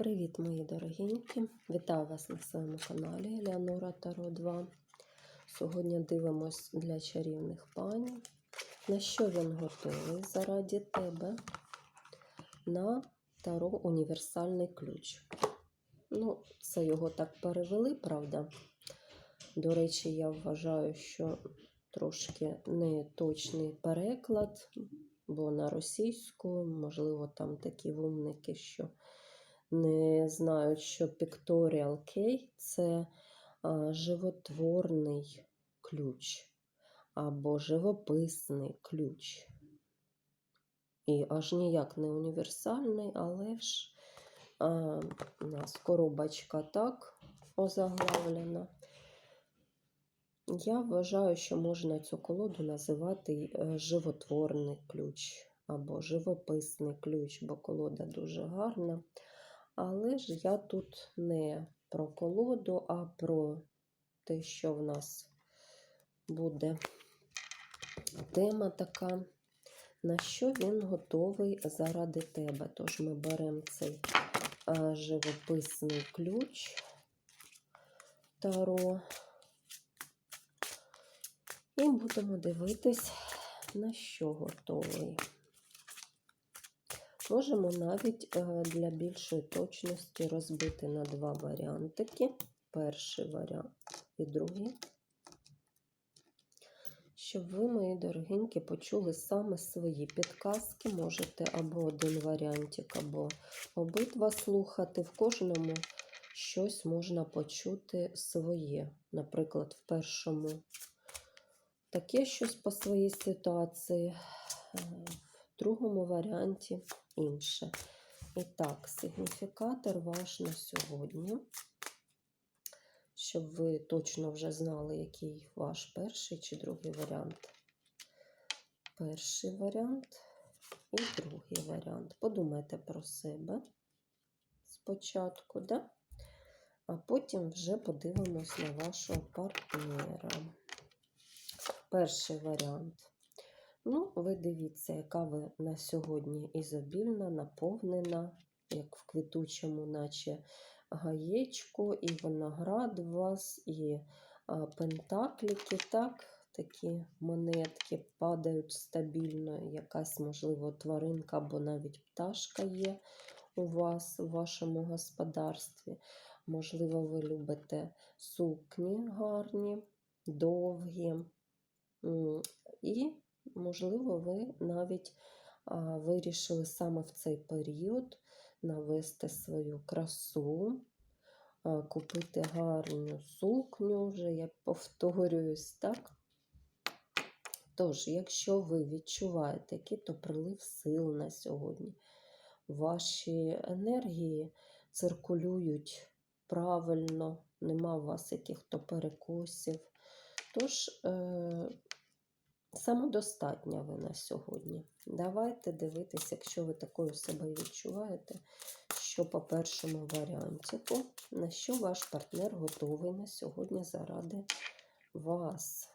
Привіт, мої дорогенькі! Вітаю вас на своєму каналі Елеонора Таро 2. Сьогодні дивимось для чарівних пані, на що він готовий заради тебе на Таро Універсальний ключ. Ну, це його так перевели, правда? До речі, я вважаю, що трошки неточний переклад, бо на російську, можливо, там такі вумники, що не знають, що Pictorial Key – це животворний ключ або живописний ключ. І аж ніяк не універсальний, але ж а, у нас коробочка так озаглавлена. Я вважаю, що можна цю колоду називати е, животворний ключ або живописний ключ, бо колода дуже гарна. Але ж я тут не про колоду, а про те, що в нас буде тема така, на що він готовий заради тебе. Тож ми беремо цей а, живописний ключ Таро і будемо дивитись, на що готовий. Можемо навіть е, для більшої точності розбити на два варіантики. Перший варіант і другий. Щоб ви, мої дорогенькі, почули саме свої підказки. Можете або один варіантик, або обидва слухати. В кожному щось можна почути своє. Наприклад, в першому таке щось по своїй ситуації, в другому варіанті інше. І так, сигніфікатор ваш на сьогодні, щоб ви точно вже знали, який ваш перший чи другий варіант. Перший варіант і другий варіант. Подумайте про себе спочатку, да? а потім вже подивимось на вашого партнера. Перший варіант. Ну, ви дивіться, яка ви на сьогодні ізобільна, наповнена, як в квітучому, наче гаєчку, і виноград у вас, і а, пентакліки, так, такі монетки падають стабільно, якась, можливо, тваринка або навіть пташка є у вас у вашому господарстві. Можливо, ви любите сукні гарні, довгі. І Можливо, ви навіть вирішили саме в цей період навести свою красу, купити гарну сукню, вже я повторююсь, так? Тож, якщо ви відчуваєте який-то прилив сил на сьогодні, ваші енергії циркулюють правильно, нема у вас яких-то перекосів. Тож, е Самодостатня ви на сьогодні. Давайте дивитися, якщо ви такою себе відчуваєте, що по першому варіантику, на що ваш партнер готовий на сьогодні заради вас.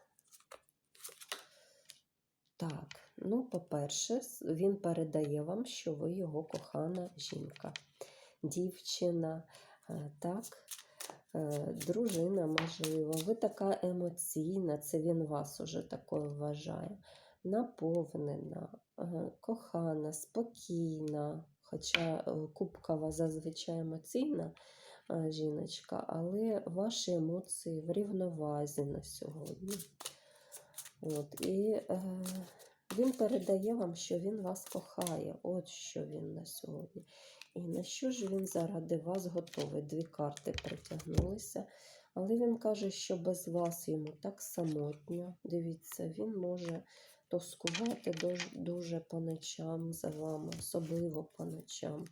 Так, ну, по-перше, він передає вам, що ви його кохана жінка, дівчина, е, так, дружина, можливо, ви така емоційна, це він вас уже такою вважає. Наповнена, е, кохана, спокійна, хоча е, Кубкова зазвичай емоційна жіночка, але ваші емоції в рівновазі на сьогодні. От, І е, він передає вам, що він вас кохає. От що він на сьогодні. І на що ж він заради вас готовий? Дві карти притягнулися. Але він каже, що без вас йому так самотньо. Дивіться, він може тоскувати дуже, дуже по ночам за вами, особливо по ночам.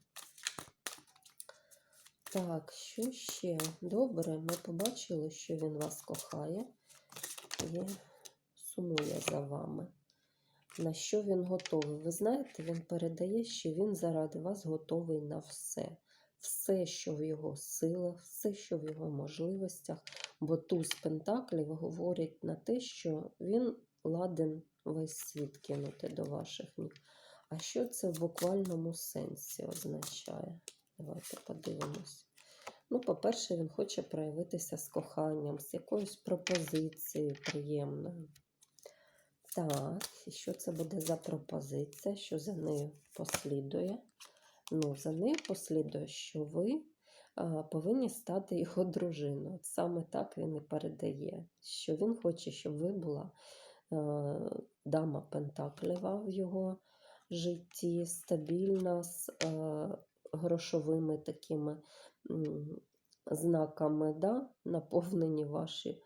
Так, що ще? Добре, ми побачили, що він вас кохає і сумує за вами на що він готовий. Ви знаєте, він передає, що він заради вас готовий на все. Все, що в його силах, все, що в його можливостях, бо туз Пентаклів говорить на те, що він ладен весь світ кинути до ваших ніг. А що це в буквальному сенсі означає? Давайте подивимось. Ну, по-перше, він хоче проявитися з коханням, з якоюсь пропозицією приємною. Так, і що це буде за пропозиція, що за нею послідує? Ну, за нею послідує, що ви а, повинні стати його дружиною. Саме так він і передає, що він хоче, щоб ви була е, дама Пентаклева в його житті, стабільна, з е, грошовими такими м, знаками, да? наповнені ваші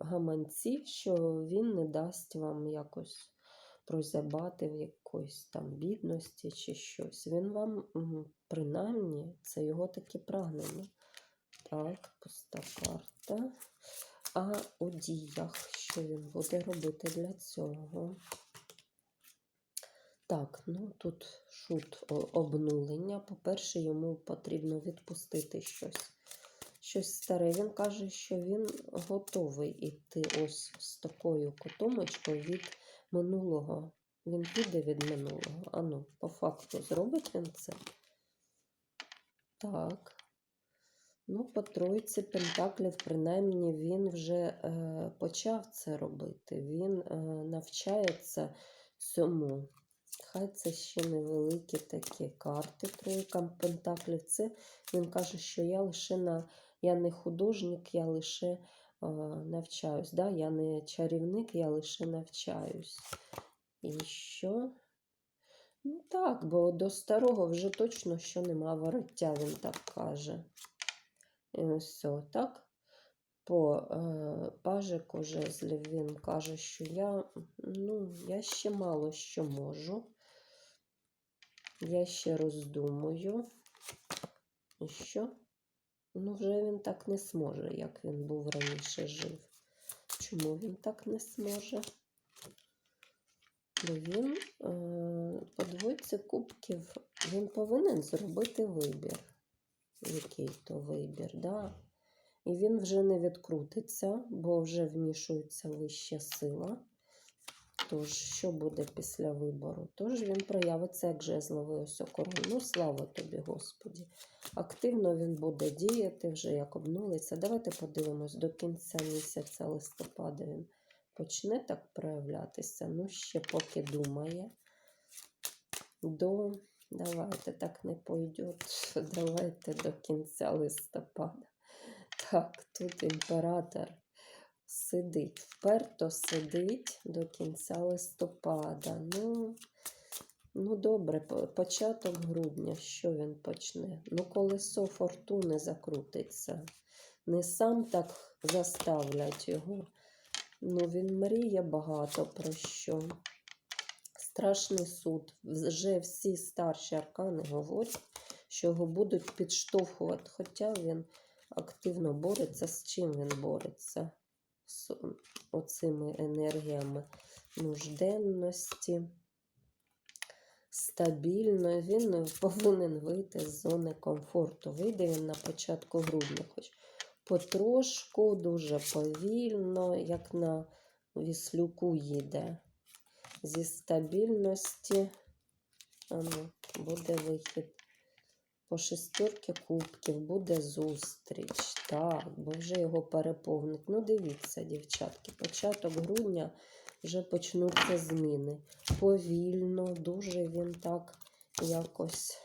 гаманці, що він не дасть вам якось прозябати в якоїсь там бідності чи щось. Він вам, принаймні, це його таке прагнення. Так, пуста карта. А у діях, що він буде робити для цього? Так, ну тут шут обнулення. По-перше, йому потрібно відпустити щось. Щось старе. Він каже, що він готовий іти ось з такою котомочкою від минулого. Він піде від минулого. Ану, по факту, зробить він це? Так. Ну, по тройці Пентаклів, принаймні, він вже е, почав це робити. Він е, навчається цьому. Хай це ще невеликі такі карти тройка Пентаклів. Це він каже, що я лише на я не художник, я лише навчаюсь. Да? Я не чарівник, я лише навчаюсь. І що? Ну так, бо до старого вже точно що нема вороття, він так каже. І ось так. По е, пажику жезлів він каже, що я, ну, я ще мало що можу. Я ще роздумую. І що? Ну, вже він так не зможе, як він був раніше жив. Чому він так не зможе? Бо він е, по двойці кубків він повинен зробити вибір. Який то вибір, да? І він вже не відкрутиться, бо вже вмішується вища сила. Тож, що буде після вибору? Тож він проявиться як жезловий ось король. Ну, слава тобі, Господі. Активно він буде діяти, вже як обнулиться. Давайте подивимось, до кінця місяця листопада він почне так проявлятися. Ну, ще поки думає. До, давайте так не пойде. Давайте до кінця листопада. Так, тут імператор сидить, вперто сидить до кінця листопада. Ну, ну добре, початок грудня, що він почне? Ну, колесо фортуни закрутиться. Не сам так заставлять його. Ну, він мріє багато про що. Страшний суд. Вже всі старші аркани говорять, що його будуть підштовхувати. Хоча він активно бореться. З чим він бореться? З оцими енергіями нужденності, стабільно. Він повинен вийти з зони комфорту. Вийде він на початку грудня, хоч потрошку, дуже повільно, як на віслюку їде. Зі стабільності буде вихід. По шестерки кубків буде зустріч. Так, бо вже його переповнить. Ну, дивіться, дівчатки, початок грудня вже почнуться зміни. Повільно, дуже він так якось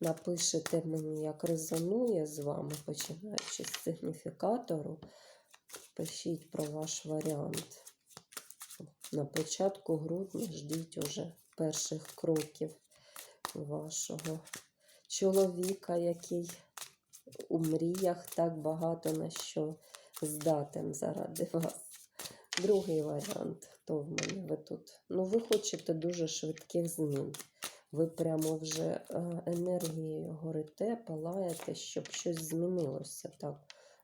напишете мені, як резонує з вами, починаючи з сигніфікатору. Пишіть про ваш варіант. На початку грудня ждіть уже перших кроків вашого чоловіка, який у мріях так багато на що здатен заради вас. Другий варіант, хто в мене ви тут? Ну, ви хочете дуже швидких змін. Ви прямо вже е, енергією горите, палаєте, щоб щось змінилося. Так,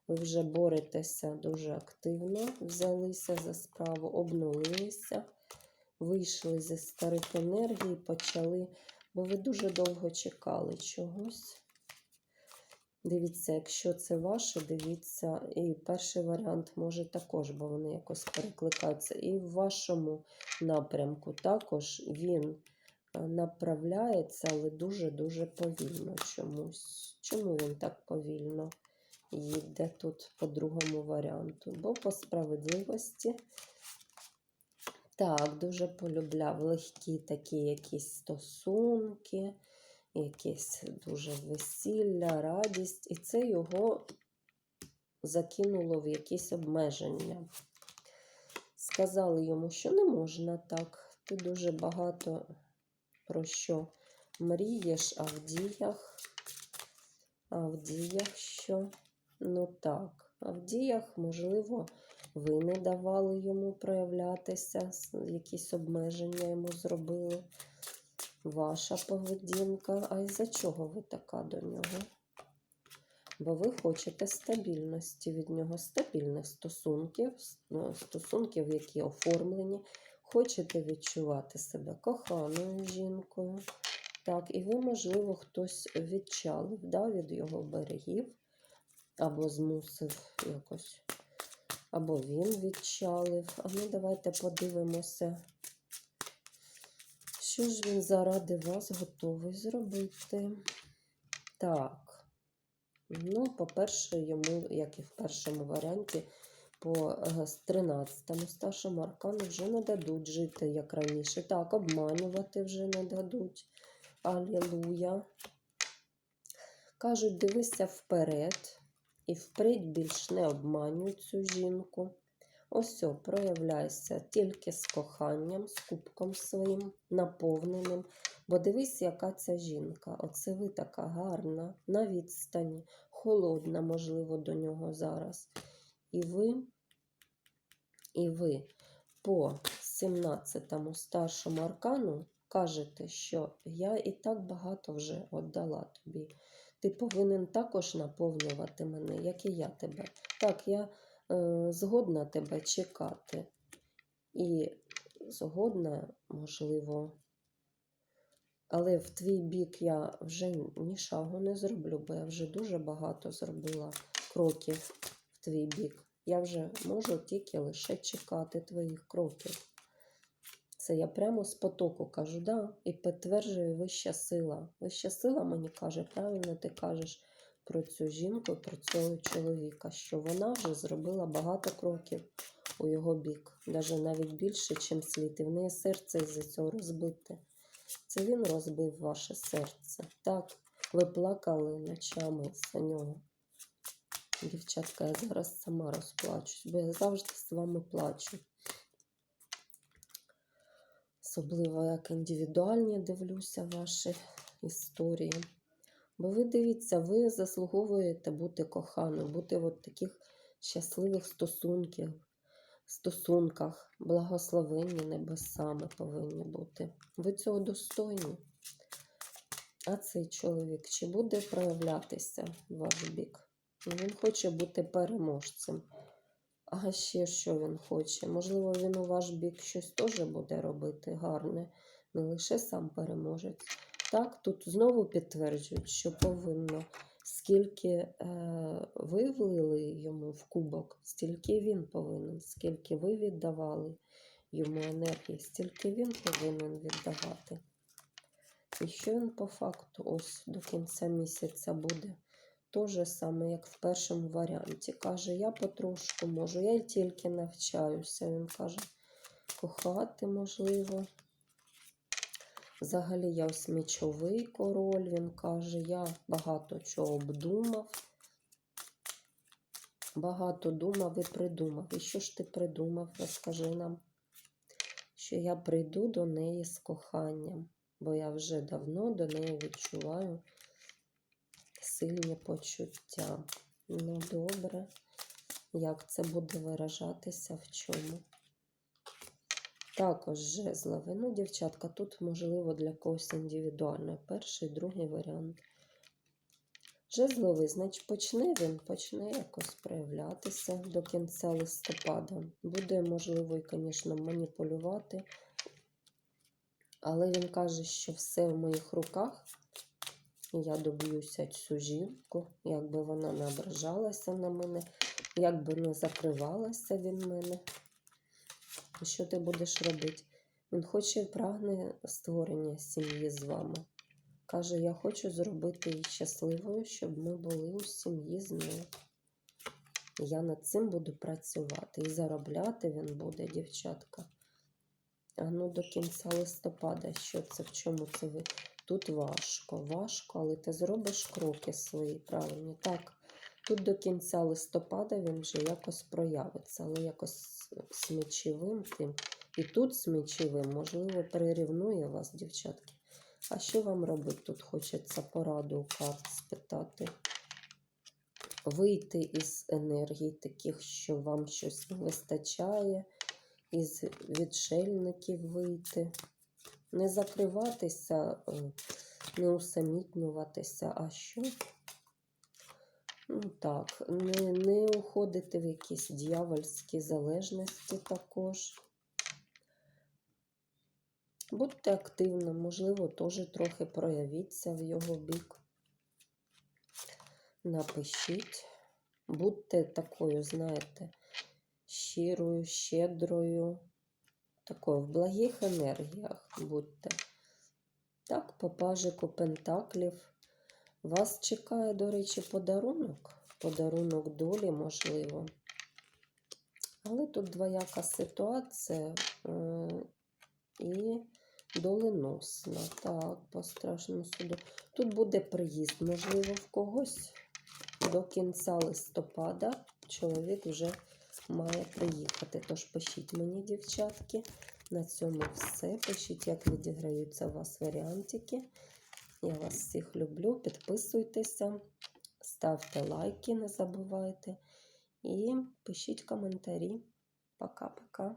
ви вже боретеся дуже активно, взялися за справу, обнулилися, вийшли зі старих енергій, почали бо ви дуже довго чекали чогось. Дивіться, якщо це ваше, дивіться, і перший варіант може також, бо вони якось перекликаються. І в вашому напрямку також він е, направляється, але дуже-дуже повільно чомусь. Чому він так повільно їде тут по другому варіанту? Бо по справедливості. Так, дуже полюбляв легкі такі якісь стосунки, якесь дуже весілля, радість. І це його закинуло в якісь обмеження. Сказали йому, що не можна так. Ти дуже багато про що мрієш, а в діях. А в діях що? Ну так, а в діях, можливо, ви не давали йому проявлятися, якісь обмеження йому зробили. Ваша поведінка. А із-за чого ви така до нього? Бо ви хочете стабільності від нього, стабільних стосунків, ну, стосунків, які оформлені. Хочете відчувати себе коханою жінкою. Так, і ви, можливо, хтось відчалив да, від його берегів, або змусив якось, або він відчалив. А ну давайте подивимося, що ж він заради вас готовий зробити. Так. Ну, по-перше, йому, як і в першому варіанті, по е, 13-му старшому аркану вже не дадуть жити, як раніше. Так, обманювати вже не дадуть. Алілуя. Кажуть, дивися вперед і впредь більш не обманюй цю жінку. Ось проявляйся тільки з коханням, з кубком своїм, наповненим. Бо дивись, яка ця жінка. Оце ви така гарна, на відстані, холодна, можливо, до нього зараз. І ви, і ви по 17-му старшому аркану кажете, що я і так багато вже віддала тобі. Ти повинен також наповнювати мене, як і я тебе. Так, я е, згодна тебе чекати. І згодна, можливо, але в твій бік я вже ні шагу не зроблю, бо я вже дуже багато зробила кроків в твій бік. Я вже можу тільки лише чекати твоїх кроків. Це я прямо з потоку кажу, да, і підтверджую вища сила. Вища сила мені каже, правильно ти кажеш про цю жінку, про цього чоловіка, що вона вже зробила багато кроків у його бік, навіть навіть більше, ніж слід. І в неї серце із-за цього розбите. Це він розбив ваше серце. Так, ви плакали ночами за нього. Дівчатка, я зараз сама розплачусь, бо я завжди з вами плачу. Особливо як індивідуальні дивлюся ваші історії. Бо ви дивіться, ви заслуговуєте бути коханою, бути в таких щасливих стосунків, стосунках, благословенні небесами повинні бути. Ви цього достойні. А цей чоловік чи буде проявлятися в ваш бік? Ну, Він хоче бути переможцем. А ще що він хоче? Можливо, він у ваш бік щось теж буде робити гарне, не лише сам переможець. Так, тут знову підтверджують, що повинно, скільки е, ви влили йому в кубок, стільки він повинен, скільки ви віддавали йому енергії, стільки він повинен віддавати. І що він по факту ось до кінця місяця буде? То же саме, як в першому варіанті. Каже, я потрошку можу, я й тільки навчаюся. Він каже, кохати можливо. Взагалі, я ось мечовий король, він каже, я багато чого обдумав. Багато думав і придумав. І що ж ти придумав? Розкажи нам, що я прийду до неї з коханням, бо я вже давно до неї відчуваю сильні почуття. Ну, добре. Як це буде виражатися в чому? Також жезлові. Ну, дівчатка, тут, можливо, для когось індивідуально. Перший, другий варіант. Жезловий, значить, почне він, почне якось проявлятися до кінця листопада. Буде, можливо, і, звісно, маніпулювати. Але він каже, що все в моїх руках. Я доб'юся цю жінку, якби вона не ображалася на мене, якби не закривалася від мене. Що ти будеш робити? Він хоче і прагне створення сім'ї з вами. Каже, я хочу зробити її щасливою, щоб ми були у сім'ї з нею. Я над цим буду працювати. І заробляти він буде, дівчатка. А ну до кінця листопада, що це, в чому це ви? Тут важко, важко, але ти зробиш кроки свої правильні. Так, тут до кінця листопада він вже якось проявиться, але якось з тим. І тут з можливо, перерівнує вас, дівчатки. А що вам робити тут? Хочеться пораду у карт спитати. Вийти із енергії таких, що вам щось не вистачає, із відшельників вийти. Не закриватися, е, не усамітнюватися, а що? Ну так, не, не уходити в якісь дьявольські залежності також. Будьте активним, можливо, теж трохи проявіться в його бік. Напишіть. Будьте такою, знаєте, щирою, щедрою, такою в благих енергіях будьте. Так, по пажику Пентаклів. Вас чекає, до речі, подарунок. Подарунок долі, можливо. Але тут двояка ситуація е, і доленосна. Так, по страшному суду. Тут буде приїзд, можливо, в когось до кінця листопада чоловік вже має приїхати. Тож пишіть мені, дівчатки. На цьому все. Пишіть, як відіграються у вас варіантики. Я вас всіх люблю. Підписуйтеся, ставте лайки, не забувайте. І пишіть коментарі. Пока-пока.